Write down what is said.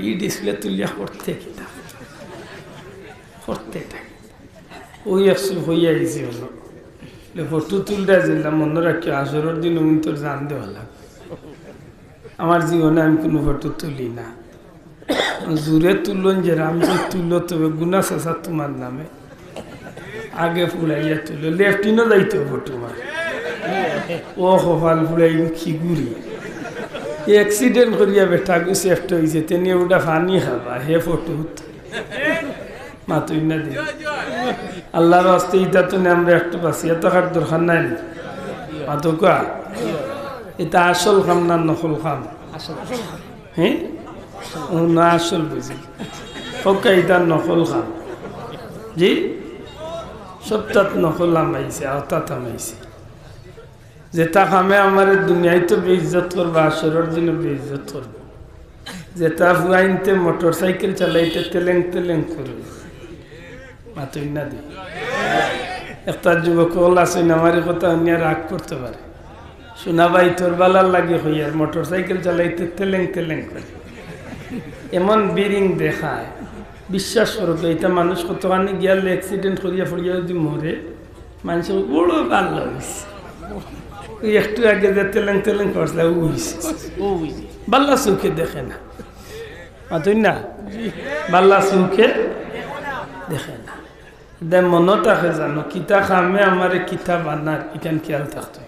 এই ডিসপ্লে তুলিয়া করতে কিনা করতে ওই একশো হইয়া গেছি হলো ফটো তুলতে যেলাম মনে রাখি আসরের দিন আমি তোর জান দেওয়া লাগবে আমার জীবনে আমি কোনো ফটো তুলি না জুড়ে তুলন যে রামজি তুললো তবে গুনা শেষা তোমার নামে আগে ফুলাইয়া তুলো লেফটিনও যাইতে ফটো মার ও কপাল ফুলাই খিগুড়ি এক্সিডেন্ট করিয়া বেটা গু সেফট হয়েছে তেনি ওটা ফানি খাবা, হে ফটো মাতুই না দিন। আল্লাহর হস্তে ইটা তো আমরা একটু পাচ্ছি এত কার দরকার নাই মাতো কা এটা আসল খাম না নকল খাম? হ্যাঁ? না আসল বুঝি। ফকা এটা নকল খাম। জি? সবটাত নকল আমাইছে, আওতাত আমাইছে। যেটা খামে আমার দুনিয়ায় তো বেইজ্জত করবা, আসরের দিন বেইজ্জত করবে। যেটা ফুয়াইনতে মোটর সাইকেল চালাইতে তেলেং তেলেং করবে। মাতুই না দি। একটা যুবক হল আছে আমার কথা অন্য রাগ করতে পারে। শোনাবাই তোর বালার লাগে হইয়ার মোটর সাইকেল চালাইতে তেলেং তেলেং করে। এমন বিরিং দেখায়। বিশ্বাস করতো এটা মানুষ কতখানি গিয়ালে অ্যাক্সিডেন্ট করিয়া ফরিয়া যদি মরে, মানুষের বড় ভালো হয়েছে একটু আগে যে তেলেং তেলেং করছিল বাল্লা চোখে দেখে না। মাতুই না? বাল্লা চোখে দেখে না। দে মনত আছে জানো কিতা খামে আমার কিতা বানার ইটান খেয়াল থাকতো।